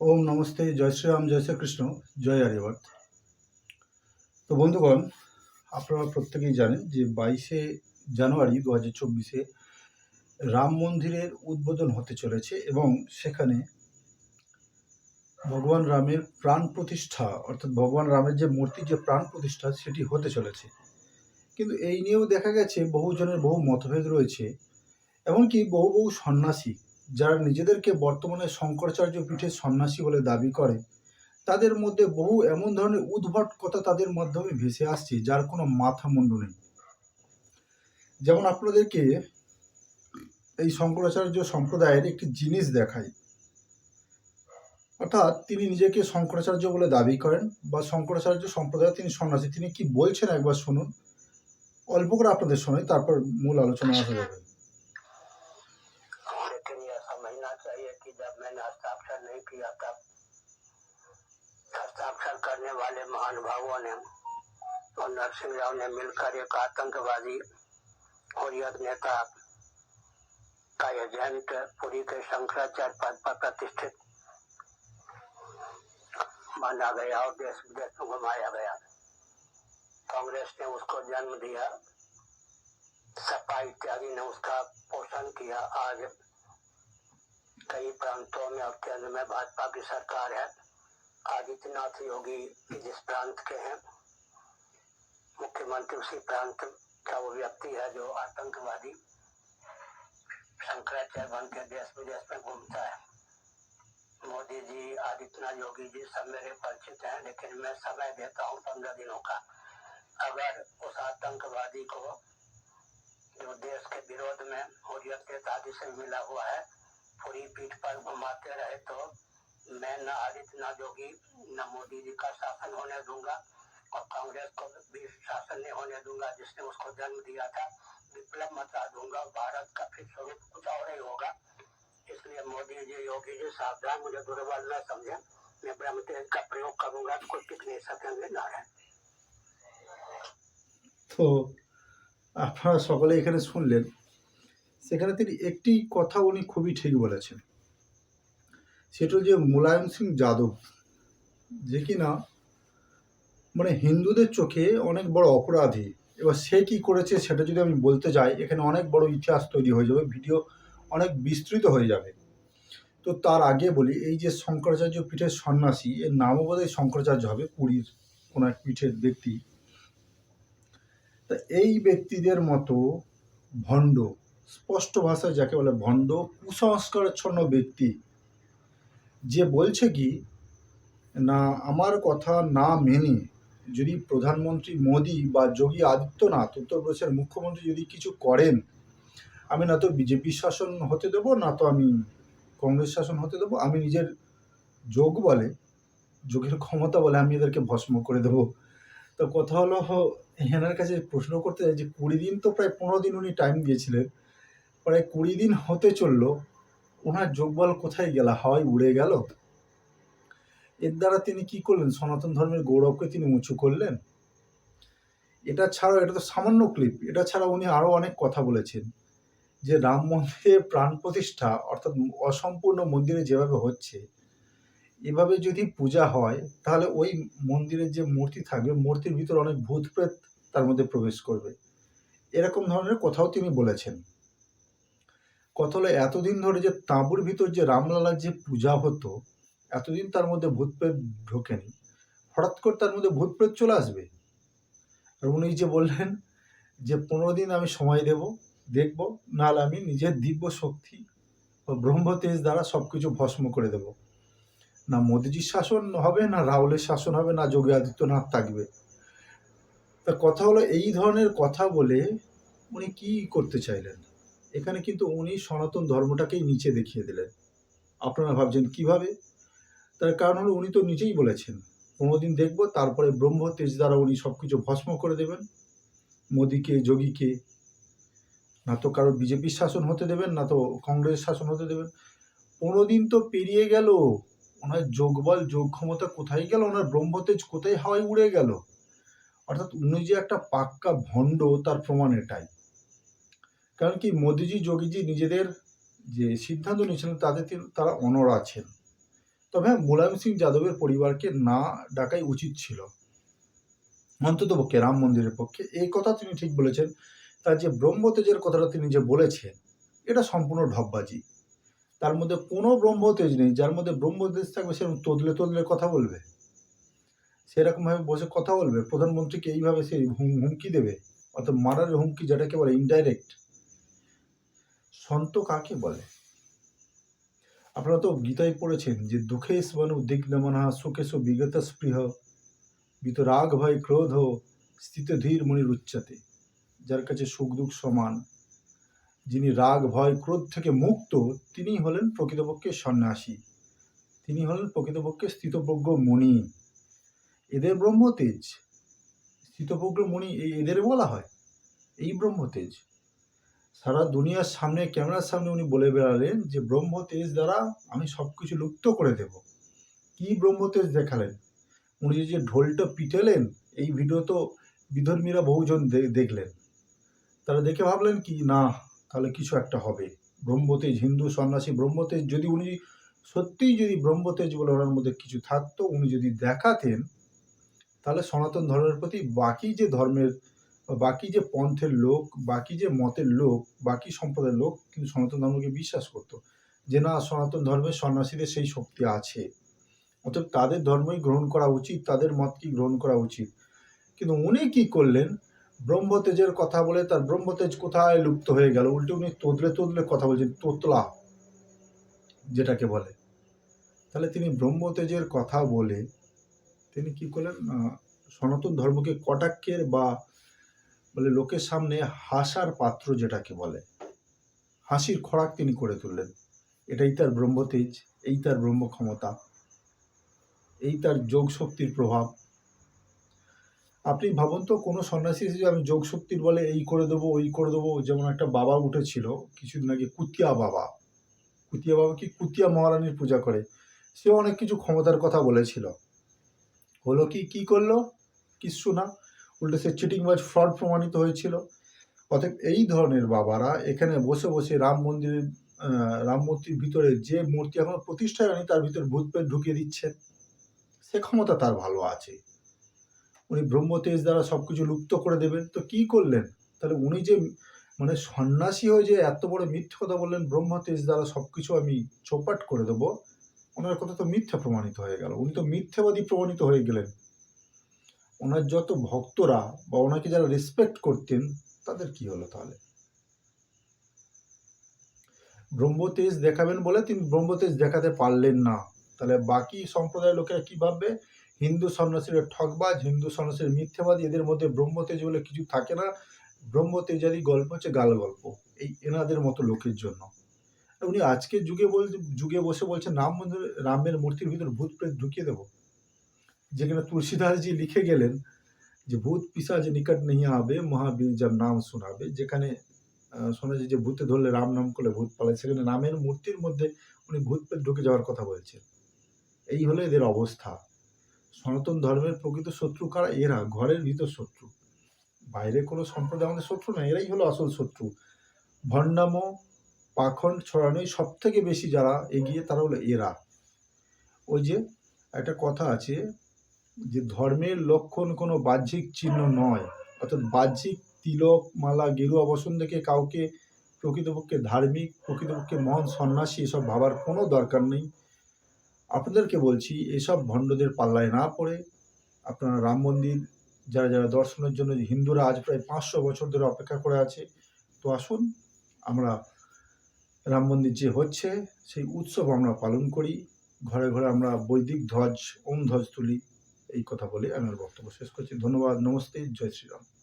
ওম নমস্তে, জয় শ্রীরাম, জয় শ্রীকৃষ্ণ, জয় আর্যবর্ত তো বন্ধুগণ, আপনারা প্রত্যেকেই জানেন যে বাইশে জানুয়ারি দু হাজার চব্বিশে রাম মন্দিরের উদ্বোধন হতে চলেছে এবং সেখানে ভগবান রামের প্রাণ প্রতিষ্ঠা, অর্থাৎ ভগবান রামের যে মূর্তি, যে প্রাণ প্রতিষ্ঠা, সেটি হতে চলেছে। কিন্তু এই নিয়েও দেখা গেছে বহুজনের বহু মতভেদ রয়েছে, এমনকি বহু বহু সন্ন্যাসী যারা নিজেদেরকে বর্তমানে শঙ্করাচার্য পীঠের সন্ন্যাসী বলে দাবি করে, তাদের মধ্যে বহু এমন ধরনের উদ্ভট কথা তাদের মাধ্যমে ভেসে আসছে, যার কোনো মাথা মুন্ডু নেই। যেমন আপনাদেরকে এই শঙ্করাচার্য সম্প্রদায়ের একটি জিনিস দেখাই। অর্থাৎ তিনি নিজেকে শঙ্করাচার্য বলে দাবি করেন বা শঙ্করাচার্য সম্প্রদায়ের তিনি সন্ন্যাসী। তিনি কি বলছেন একবার শুনুন। অল্প করে আপনাদের শোনাই, তারপর মূল আলোচনা আসা যাবে। किया तब हस्ताक्षर करने वाले महानुभावों ने और नरसिंह राव ने मिलकर एक आतंकवादी हुरियत नेता का एजेंट पुरी के शंकराचार्य पद पर प्रतिष्ठित माना गया और देश विदेश में घुमाया गया। कांग्रेस ने उसको जन्म दिया सपा इत्यादि ने उसका पोषण किया, आज प्रांतों में और केंद्र में भाजपा की सरकार है। आदित्यनाथ योगी जिस प्रांत के हैं, मुख्यमंत्री उसी प्रांत का वो व्यक्ति है जो आतंकवादी शंकराचार्य बन के देश विदेश में घूमता है। मोदी जी आदित्यनाथ योगी जी सब मेरे परिचित हैं, लेकिन मैं समय देता हूँ पंद्रह दिनों का। अगर उस आतंकवादी को जो देश के विरोध में हुरियत के से मिला हुआ है पूरी पीठ पर घुमाते रहे तो मैं न आदित्यनाथ योगी न मोदी जी का शासन होने दूंगा और कांग्रेस को भी शासन नहीं होने दूंगा जिसने उसको जन्म दिया था विप्लव मचा दूंगा भारत का फिर स्वरूप कुछ और ही होगा इसलिए मोदी जी योगी जी सावधान मुझे दुर्बल न समझे मैं ब्रह्म तेज का प्रयोग करूंगा तो कोई टिक नहीं सकेंगे नारायण তো আপনারা সকলে এখানে শুনলেন সেখানে তিনি একটি কথা উনি খুবই ঠিক বলেছেন। সেটা যে মুলায়ম সিং যাদব, যে কিনা মানে হিন্দুদের চোখে অনেক বড় অপরাধী, এবার সে কি করেছে সেটা যদি আমি বলতে যাই, এখানে অনেক বড় ইতিহাস তৈরি হয়ে যাবে, ভিডিও অনেক বিস্তৃত হয়ে যাবে। তো তার আগে বলি, এই যে শঙ্করাচার্য পীঠের সন্ন্যাসী, এর নামও বোধহয় শঙ্করাচার্য হবে, পুরীর কোনো এক পীঠের ব্যক্তি। তা এই ব্যক্তিদের মতো ভণ্ড স্পষ্ট ভাষায় যাকে বলে ভণ্ড কুসংস্কারাচ্ছন্ন ব্যক্তি। যে বলছে কি, না, আমার কথা না মেনে যদি প্রধানমন্ত্রী মোদি বা যোগী আদিত্যনাথ, উত্তরপ্রদেশের মুখ্যমন্ত্রী যদি কিছু করেন, আমি না তো বিজেপি শাসন হতে দেবো, না তো আমি কংগ্রেস শাসন হতে দেবো, আমি নিজের যোগ বলে, যোগের ক্ষমতা বলে আমি এদেরকে ভস্ম করে দেবো। তো কথা হলো, হেনার কাছে প্রশ্ন করতে চাই যে কুড়ি দিন তো প্রায় পনেরো দিন উনি টাইম দিয়েছিলেন। প্রায় কুড়ি দিন হতে চলল, ওনার যোগবল কোথায় গেল, হাওয়ায় উড়ে গেল? এর দ্বারা তিনি কি করলেন? সনাতন ধর্মের গৌরবকে তিনি উঁচু করলেন? এটা ছাড়াও, এটা তো সামান্য ক্লিপ, এটা ছাড়া উনি আরও অনেক কথা বলেছেন, যে রাম মন্দিরের প্রাণ প্রতিষ্ঠা, অর্থাৎ অসম্পূর্ণ মন্দিরে যেভাবে হচ্ছে, এভাবে যদি পূজা হয়, তাহলে ওই মন্দিরের যে মূর্তি থাকবে, মূর্তির ভিতর অনেক ভূত প্রেত তার মধ্যে প্রবেশ করবে। এরকম ধরনের কথাও তিনি বলেছেন। কথা এতদিন ধরে যে তাঁবুর ভিতর যে রামলালার যে পূজা হতো, এতদিন তার মধ্যে ভূত প্রেত ঢোকেনি। হঠাৎ করে তার মধ্যে ভূত প্রেত চলে আসবে? আর উনি যে বললেন যে পনেরো দিন আমি সময় দেব, দেখব, নাহলে আমি নিজের দিব্য শক্তি বা ব্রহ্ম তেজ দ্বারা সব কিছু ভস্ম করে দেব। না মোদিজির শাসন হবে, না রাহুলের শাসন হবে, না যোগী আদিত্যনাথ থাকবে। তা কথা হলো এই ধরনের কথা বলে উনি কি করতে চাইলেন? এখানে কিন্তু উনি সনাতন ধর্মটাকেই নিচে দেখিয়ে দিলেন। আপনারা ভাবছেন কীভাবে? তার কারণ হলো উনি তো নিজেই বলেছেন পনেরো দিন দেখব, তারপরে ব্রহ্ম, তেজ দ্বারা উনি সব কিছু ভস্ম করে দেবেন। মোদিকে, যোগীকে, না তো কারও বিজেপির শাসন হতে দেবেন, না তো কংগ্রেস শাসন হতে দেবেন। পনেরো দিন তো পেরিয়ে গেল, ওনার যোগবল, যোগ ক্ষমতা কোথায় গেল, ওনার ব্রহ্মতেজ কোথায় হাওয়ায় উড়ে গেল? অর্থাৎ উনি যে একটা পাক্কা ভণ্ড, তার প্রমাণ এটাই। কারণ কি মোদিজি, যোগীজি নিজেদের যে সিদ্ধান্ত নিয়েছিলেন তাদের তারা অনড় আছেন। তবে হ্যাঁ মুলায়ম সিং যাদবের পরিবারকে না ডাকাই উচিত ছিল। অন্তত পক্ষে রাম মন্দিরের পক্ষে। এই কথা তিনি ঠিক বলেছেন। তার যে ব্রহ্মতেজের কথাটা তিনি যে বলেছেন, এটা সম্পূর্ণ ঢপবাজি তার মধ্যে কোনো ব্রহ্মতেজ নেই। যার মধ্যে ব্রহ্মতেজ থাকবে সেরকম তদলে তদলে কথা বলবে। সেরকমভাবে বসে কথা বলবে। প্রধানমন্ত্রীকে এইভাবে সে হুম- হুমকি দেবে। অর্থাৎ মারার হুমকি, যেটাকে বলে ইনডাইরেক্ট সন্ত কাকে বলে? আপনারা তো গীতায় পড়েছেন যে দুঃখেশ বনু দিগ্নমনা সুখেশ বিগত স্পৃহ বিতরাগ ভয় ক্রোধ স্থিত ধীর মনির উচ্চতে। যার কাছে সুখ দুঃখ সমান, যিনি রাগ, ভয়, ক্রোধ থেকে মুক্ত, তিনি হলেন প্রকৃতপক্ষে সন্ন্যাসী। তিনি হলেন প্রকৃতপক্ষে স্থিতপ্রজ্ঞ মণি। এদের ব্রহ্মতেজ? স্থিতপ্রজ্ঞ মণি এদের বলা হয়? এই ব্রহ্মতেজ। সারা দুনিয়ার সামনে, ক্যামেরার সামনে উনি বলে বেড়ালেন যে, ব্রহ্মতেজ দ্বারা আমি সব কিছু লুপ্ত করে দেব। কি ব্রহ্মতেজ দেখালেন? উনি যে ঢোলটা পিটালেন, এই ভিডিও তো বিধর্মীরা বহুজন দেখলেন। তারা দেখে ভাবলেন কি, না, তাহলে কিছু একটা হবে। ব্রহ্মতেজ, হিন্দু সন্ন্যাসী ব্রহ্মতেজ, যদি উনি সত্যিই যদি ব্রহ্মতেজ বলে ওনার মধ্যে কিছু থাকতো, উনি যদি দেখাতেন, তাহলে সনাতন ধর্মের প্রতি বাকি যে ধর্মের বাকি যে পন্থের লোক, বাকি যে মতের লোক, বাকি সম্প্রদায়ের লোক কিন্তু সনাতন ধর্মকে বিশ্বাস করতো যে না, সনাতন ধর্মের সন্ন্যাসীদের সেই শক্তি আছে। অর্থাৎ তাদের ধর্মই গ্রহণ করা উচিত, তাদের মতকেই গ্রহণ করা উচিত। কিন্তু উনি কি করলেন? ব্রহ্মতেজের কথা বলে তার ব্রহ্মতেজ কোথায় লুপ্ত হয়ে গেল? উল্টে উনি তোদলে তোদলে কথা বলছেন, তোতলা যেটাকে বলে। তাহলে তিনি ব্রহ্মতেজের কথা বলে তিনি কি করলেন? সনাতন ধর্মকে কটাক্ষের বা বলে লোকের সামনে হাসার পাত্র যেটাকে বলে, হাসির খোরাক তিনি করে তুললেন। এটাই তার ব্রহ্মতেজ, এই তার ব্রহ্ম ক্ষমতা এই তার যোগ শক্তির প্রভাব। আপনি ভাবুন তো, কোনো সন্ন্যাসী যে আমি যোগ শক্তির বলে এই করে দেবো, ওই করে দেবো, যেমন একটা বাবা উঠেছিল, কিছুদিন আগে কুতিয়া বাবা। কুতিয়া বাবা কি? কুতিয়া মহারানীর পূজা করে। সে অনেক কিছু ক্ষমতার কথা বলেছিল। হলো কি? কি করল? কিচ্ছু না। উল্টে সে চিটিংবাজ ফ্রড প্রমাণিত হয়েছিল। অতএব এই ধরনের বাবারা এখানে বসে বসে রাম মন্দিরের রাম মূর্তির ভিতরে যে মূর্তি এখনও প্রতিষ্ঠায় আনি তার ভিতরে ভূত প্রেত ঢুকিয়ে দিচ্ছেন। সে ক্ষমতা তার ভালো আছে। উনি ব্রহ্মতেজ দ্বারা সব কিছু লুপ্ত করে দেবেন। তো কি করলেন? তাহলে উনি যে মানে সন্ন্যাসী হয়ে যে এত বড় মিথ্যে কথা বললেন, ব্রহ্মতেজ দ্বারা সব কিছু আমি চৌপাট করে দেবো, ওনার কথা তো মিথ্যা প্রমাণিত হয়ে গেল। উনি তো মিথ্যাবাদী প্রমাণিত হয়ে গেলেন। ওনার যত ভক্তরা বা ওনাকে যারা রেসপেক্ট করতেন, তাদের কি হলো তাহলে? ব্রহ্মতেজ দেখাবেন বলে তিনি ব্রহ্মতেজ দেখাতে পারলেন না। তাহলে বাকি সম্প্রদায়ের লোকেরা কি ভাববে? হিন্দু সন্ন্যাসীরা ঠকবাজ হিন্দু সন্ন্যাসীর মিথ্যাবাদী, এদের মধ্যে ব্রহ্মতেজ বলে কিছু থাকে না। ব্রহ্মতেজারি গল্প হচ্ছে গাল গল্প, এই এনাদের মতো লোকের জন্য। উনি আজকের যুগে বল যুগে বসে বলছেন, রাম রামের মূর্তির ভিতর ভূত প্রেত ঢুকিয়ে দেবো। যেখানে তুলসীদাসজি লিখে গেলেন যে, ভূত পিসাজ নিকট নেই আবে, মহাবীর যার নাম শোনাবে। যেখানে শোনা যায় যে ভূতে ধরলে রাম নাম করলে ভূত পালায়। সেখানে রামের মূর্তির মধ্যে উনি ভূত প্রেত ঢুকে যাওয়ার কথা বলছেন। এই হলো এদের অবস্থা। সনাতন ধর্মের প্রকৃত শত্রু কারা? এরা ঘরের ভিতর শত্রু। বাইরে কোনো সম্প্রদায় আমাদের শত্রু না এরাই হলো আসল শত্রু। ভণ্ডাম, পাখণ্ড ছড়ানোই সব থেকে বেশি যারা এগিয়ে তারা হলো এরা। ওই যে, একটা কথা আছে যে ধর্মের লক্ষণ কোনো বাহ্যিক চিহ্ন নয়, অর্থাৎ বাহ্যিক তিলক, মালা, গেরুয়া, বসন দেখে কাউকে প্রকৃতপক্ষে ধার্মিক, প্রকৃতপক্ষে মহান সন্ন্যাসী এসব ভাবার কোনো দরকার নেই। আপনাদেরকে বলছি, এসব ভণ্ডদের পাল্লায় না পড়ে। আপনারা রাম মন্দির, যারা যারা দর্শনের জন্য হিন্দুরা আজ প্রায় পাঁচশো বছর ধরে অপেক্ষা করে আছে, তো আসুন আমরা রাম মন্দির যে হচ্ছে, সেই উৎসব আমরা পালন করি। ঘরে ঘরে আমরা বৈদিক ধ্বজ, ওম ধ্বজ তুলি। এই কথা বলে আমি আমার বক্তব্য শেষ করছি। ধন্যবাদ নমস্তে জয় শ্রীরাম।